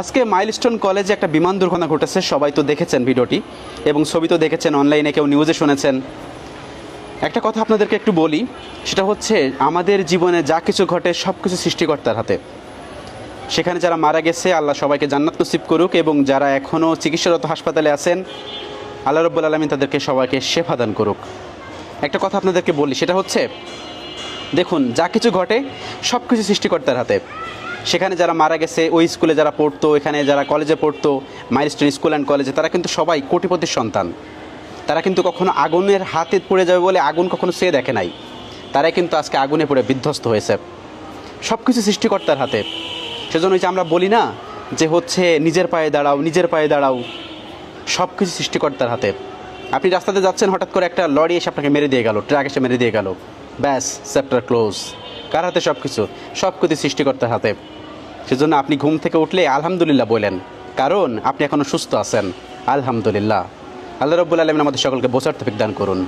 আজকে মাইলস্টোন কলেজে একটা বিমান দুর্ঘটনা ঘটেছে, সবাই তো দেখেছেন ভিডিওটি এবং ছবি তো দেখেছেন অনলাইনে, কেউ নিউজে শুনেছেন। একটা কথা আপনাদেরকে একটু বলি, সেটা হচ্ছে আমাদের জীবনে যা কিছু ঘটে সব কিছু সৃষ্টিকর্তার হাতে। সেখানে যারা মারা গেছে, আল্লাহ সবাইকে জান্নাত নসিব করুক এবং যারা এখনও চিকিৎসারত হাসপাতালে আছেন, আল্লাহ রব্বুল আলমিন তাদেরকে সবাইকে সেফা দান করুক। একটা কথা আপনাদেরকে বলি, সেটা হচ্ছে, দেখুন, যা কিছু ঘটে সব কিছু সৃষ্টিকর্তার হাতে। সেখানে যারা মারা গেছে, ওই স্কুলে যারা পড়তো, এখানে যারা কলেজে পড়তো, মাইলস্টোন স্কুল অ্যান্ড কলেজে, তারা কিন্তু সবাই কোটিপতির সন্তান। তারা কিন্তু কখনো আগুনের হাতে পড়ে যাবে বলে আগুন কখনো সে দেখে নাই। তারাই কিন্তু আজকে আগুনে পড়ে বিধ্বস্ত হয়েছে। সব কিছু সৃষ্টিকর্তার হাতে। সেজন্য যে আমরা বলি না যে হচ্ছে নিজের পায়ে দাঁড়াও, নিজের পায়ে দাঁড়াও। সব কিছু সৃষ্টিকর্তার হাতে। আপনি রাস্তাতে যাচ্ছেন, হঠাৎ করে একটা লরি এসে আপনাকে মেরে দিয়ে গেল, ট্রাক এসে মেরে দিয়ে গেল। ব্যাস, চ্যাপ্টার ক্লোজ। কার হাতে সব কিছু সব কিছু সৃষ্টিকর্তার হাতে। সেজন্য আপনি ঘুম থেকে উঠলে আলহামদুলিল্লাহ বলেন। কারণ আপনি এখনও সুস্থ আছেন। আলহামদুলিল্লাহ। আল্লাহ রব্বুল আলমিন আমাদের সকলকে বোঝার তফিক দান করুন।